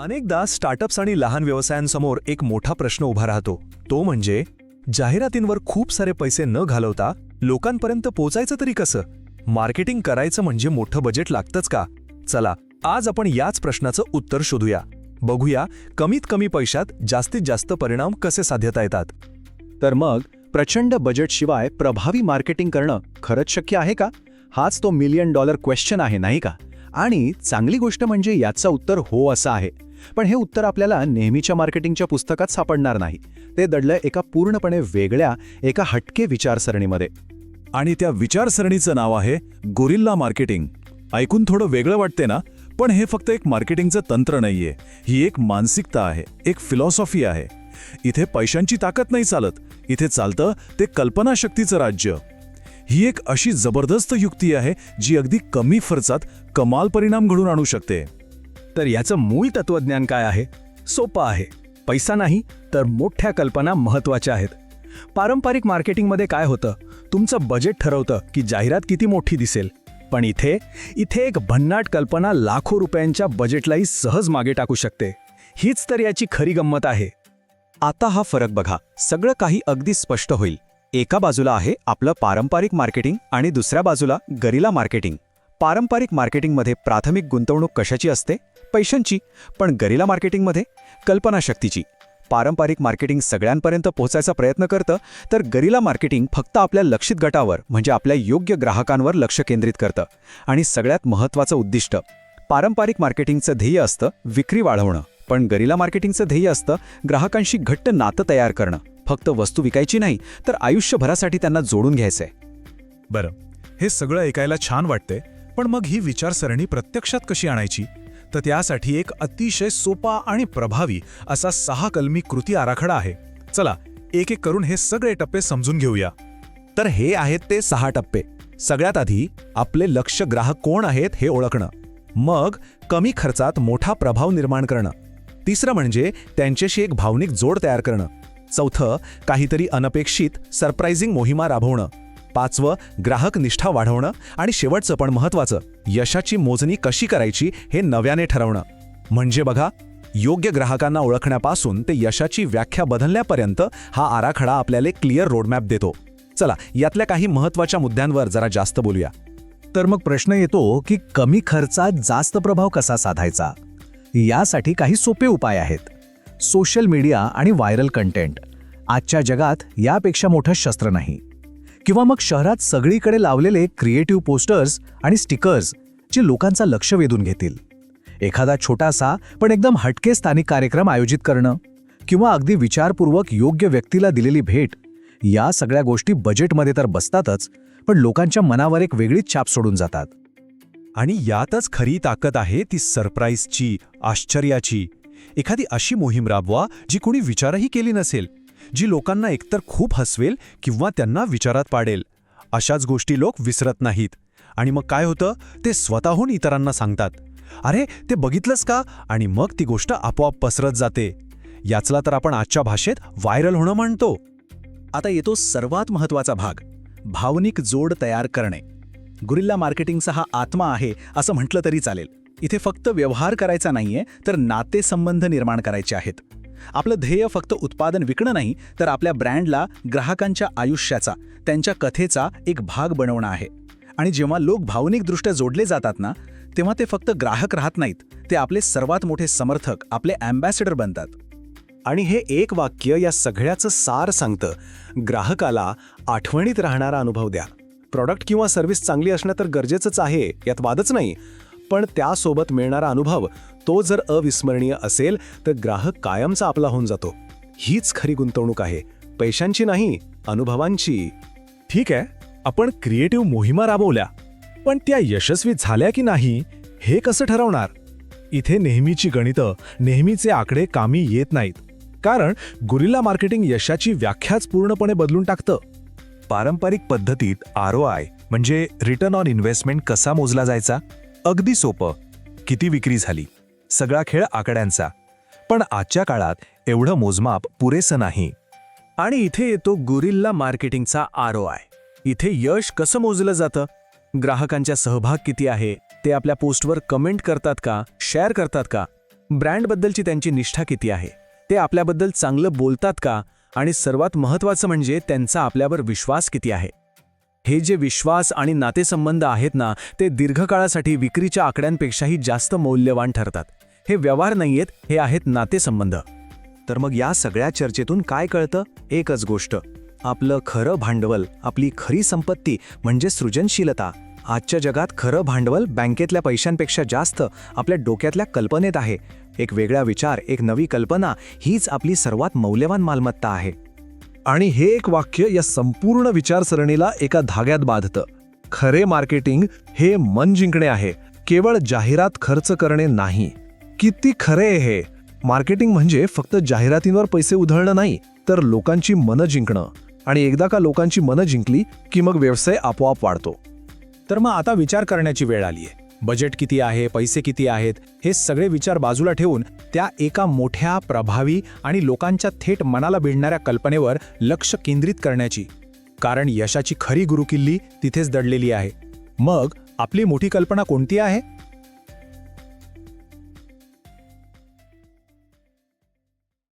अनेकदा स्टार्टअप्स आणि लहान व्यवसायांसमोर एक मोठा प्रश्न उभा राहतो. तो म्हणजे जाहिरातींवर खूप सारे पैसे न घालवता लोकांपर्यंत पोचायचं तरी कसं? मार्केटिंग करायचं म्हणजे मोठं बजेट लागतंच का? चला आज आपण याच प्रश्नाचं उत्तर शोधूया. बघूया कमीत कमी पैशात जास्तीत जास्त परिणाम कसे साध्यता येतात? तर मग प्रचंड बजेटशिवाय प्रभावी मार्केटिंग करणं खरंच शक्य आहे का? हाच तो मिलियन डॉलर क्वेश्चन आहे नाही का? आणि चांगली गोष्ट म्हणजे याचं उत्तर हो असं आहे. पण हे उत्तर आपल्याला नेहमीच्या मार्केटिंगच्या पुस्तकात सापडणार नाही. ते दडलं एका पूर्णपणे वेगळ्या एका हटके विचारसरणीमध्ये. आणि त्या विचारसरणीचं नाव आहे गोरिल्ला मार्केटिंग. ऐकून थोडं वेगळं वाटते ना? पण हे फक्त एक मार्केटिंगचं तंत्र नाहीये. ही एक मानसिकता आहे एक फिलॉसॉफी आहे. इथे पैशांची ताकद नाही चालत. इथे चालतं ते कल्पनाशक्तीचं राज्य. ही एक अशी जबरदस्त युक्ती आहे जी अगदी कमी खर्चात कमाल परिणाम घडून आणू शकते. तर याचं मूळ तत्वज्ञान काय आहे? सोपं आहे. पैसा नाही तर मोठ्या कल्पना महत्त्वाच्या आहेत. पारंपरिक मार्केटिंगमध्ये काय होतं? तुमचं बजेट ठरवतं की जाहिरात किती मोठी दिसेल. पण इथे इथे एक भन्नाट कल्पना लाखो रुपयांच्या बजेटलाही सहज मागे टाकू शकते. हीच तर याची खरी गंमत आहे. आता हा फरक बघा. सगळं काही अगदी स्पष्ट होईल. एका बाजूला आहे आपलं पारंपरिक मार्केटिंग आणि दुसऱ्या बाजूला गरिला मार्केटिंग. पारंपरिक मार्केटिंगमध्ये प्राथमिक गुंतवणूक कशाची असते? पैशांची पण गरिला मार्केटिंगमध्ये कल्पनाशक्तीची. पारंपरिक मार्केटिंग सगळ्यांपर्यंत पोहोचायचा प्रयत्न करतं तर गरिला मार्केटिंग फक्त आपल्या लक्षित गटावर म्हणजे आपल्या योग्य ग्राहकांवर लक्ष केंद्रित करतं. आणि सगळ्यात महत्त्वाचं उद्दिष्ट पारंपरिक मार्केटिंगचं ध्येय असतं विक्री वाढवणं. पण गरिला मार्केटिंगचं ध्येय असतं ग्राहकांशी घट्ट नातं तयार करणं. फक्त वस्तू विकायची नाही तर आयुष्यभरासाठी त्यांना जोडून घ्यायचंय. बरं. हे सगळं ऐकायला छान वाटतंय पण मग ही विचारसरणी प्रत्यक्षात कशी आणायची? तर त्यासाठी एक अतिशय सोपा आणि प्रभावी असा सहा कलमी कृती आराखडा आहे. चला एक एक करून हे सगळे टप्पे समजून घेऊया. तर हे आहेत ते सहा टप्पे. सगळ्यात आधी आपले लक्ष ग्राहक कोण आहेत हे ओळखणं. मग कमी खर्चात मोठा प्रभाव निर्माण करणं. तिसरं म्हणजे त्यांच्याशी एक भावनिक जोड तयार करणं. चौथं काहीतरी अनपेक्षित सरप्राइझिंग मोहिमा राबवणं. पाचवं ग्राहक निष्ठा वाढवणं आणि शेवटचं पण महत्वाचं यशाची मोजणी कशी करायची हे नव्याने ठरवणं. म्हणजे बघा योग्य ग्राहकांना ओळखण्यापासून ते यशाची व्याख्या बदलण्यापर्यंत हा आराखडा आपल्याला एक क्लिअर रोडमॅप देतो. चला यातल्या काही महत्त्वाच्या मुद्द्यांवर जरा जास्त बोलूया. तर मग प्रश्न येतो की कमी खर्चात जास्त प्रभाव कसा साधायचा? यासाठी काही सोपे उपाय आहेत. सोशल मीडिया आणि व्हायरल कंटेंट. आजच्या जगात यापेक्षा मोठं शस्त्र नाही. किंवा मग शहरात सगळीकडे लावलेले क्रिएटिव्ह पोस्टर्स आणि स्टिकर्स जे लोकांचा लक्ष वेधून घेतील. एखादा छोटासा पण एकदम हटके स्थानिक कार्यक्रम आयोजित करणं किंवा अगदी विचारपूर्वक योग्य व्यक्तीला दिलेली भेट या सगळ्या गोष्टी बजेटमध्ये तर बसतातच पण लोकांच्या मनावर एक वेगळीच छाप सोडून जातात. आणि यातच खरी ताकद आहे ती सरप्राईजची आश्चर्याची. एखादी अशी मोहीम राबवा जी कोणी विचारही केली नसेल. जी लोकांना एकतर खूप हसवेल किंवा त्यांना विचारात पाडेल. अशाच गोष्टी लोक विसरत नाहीत. आणि मग काय होतं? ते स्वतःहून इतरांना सांगतात. अरे ते बघितलंस का? आणि मग ती गोष्ट आपोआप पसरत जाते. याचला तर आपण आजच्या भाषेत व्हायरल होणं म्हणतो. आता येतो सर्वात महत्त्वाचा भाग. भावनिक जोड तयार करणे. गुरिल्ला मार्केटिंगचा हा आत्मा आहे असं म्हटलं तरी चालेल. इथे फक्त व्यवहार करायचा नाहीये तर नातेसंबंध निर्माण करायचे आहेत. आपलं ध्येय फक्त उत्पादन विकणं नाही तर आपल्या ब्रँडला ग्राहकांच्या आयुष्याचा त्यांच्या कथेचा एक भाग बनवणं आहे. आणि जेव्हा लोक भावनिकदृष्ट्या जोडले जातात ना तेव्हा ते फक्त ग्राहक राहत नाहीत ते आपले सर्वात मोठे समर्थक आपले अँबॅसेडर बनतात. आणि हे एक वाक्य या सगळ्याचं सार सांगतं ग्राहकाला आठवणीत राहणारा अनुभव द्या. प्रॉडक्ट किंवा सर्व्हिस चांगली असणं तर गरजेचंच आहे यात वादच नाही. पण त्यासोबत मिळणारा अनुभव तो जर अविस्मरणीय असेल तर ग्राहक कायमचा आपला होऊन जातो. हीच खरी गुंतवणूक आहे. पैशांची नाही अनुभवांची. ठीक आहे आपण क्रिएटिव्ह मोहिमा राबवल्या पण त्या यशस्वी झाल्या की नाही हे कसं ठरवणार? इथे नेहमीची गणितं नेहमीचे आकडे कामी येत नाहीत. कारण गुरिल्ला मार्केटिंग यशाची व्याख्याच पूर्णपणे बदलून टाकतं. पारंपरिक पद्धतीत आर ओ आय म्हणजे रिटर्न ऑन इन्व्हेस्टमेंट कसा मोजला जायचा? अगदी सोपं. किती विक्री झाली? सगळा खेळ आकड्यांचा. पण आजच्या काळात एवढं मोजमाप पुरेसं नाही. आणि इथे येतो गुरिल्ला मार्केटिंगचा आर ओ आय. इथे यश कसं मोजलं जातं? ग्राहकांचा सहभाग किती आहे? ते आपल्या पोस्टवर कमेंट करतात का? शेअर करतात का? ब्रँडबद्दलची त्यांची निष्ठा किती आहे? ते आपल्याबद्दल चांगलं बोलतात का? आणि सर्वात महत्त्वाचं म्हणजे त्यांचा आपल्यावर विश्वास किती आहे? हे जे विश्वास आणि नातेसंबंध आहेत ना ते दीर्घकाळासाठी विक्रीच्या आकड्यांपेक्षाही जास्त मौल्यवान ठरतात. हे व्यवहार नाहीयेत हे आहेत नातेसंबंध. तर मग या सगळ्या चर्चेतून काय कळतं? एकच गोष्ट. आपलं खरं भांडवल आपली खरी संपत्ती म्हणजे सृजनशीलता. आजच्या जगात खरं भांडवल बँकेतल्या पैशांपेक्षा जास्त आपल्या डोक्यातल्या कल्पनेत आहे. एक वेगळा विचार एक नवी कल्पना हीच आपली सर्वात मौल्यवान मालमत्ता आहे. आणि हे एक वाक्य या संपूर्ण विचारसरणीला एका धाग्यात बांधतं. खरे मार्केटिंग हे मन जिंकणे आहे केवळ जाहिरात खर्च करणे नाही. किती खरे आहे हे! मार्केटिंग म्हणजे फक्त जाहिरातींवर पैसे उधळणं नाही तर लोकांची मनं जिंकणं. आणि एकदा का लोकांची मनं जिंकली की मग व्यवसाय आपोआप वाढतो. तर मग आता विचार करण्याची वेळ आली आहे बजेट किती आहे पैसे किती आहेत हे सगळे विचार बाजूला ठेवून त्या एका मोठ्या प्रभावी आणि लोकांच्या थेट मनाला भिडणाऱ्या कल्पनेवर लक्ष केंद्रित करण्याची. कारण यशाची खरी गुरुकिल्ली तिथेच दडलेली आहे. मग आपली मोठी कल्पना कोणती आहे?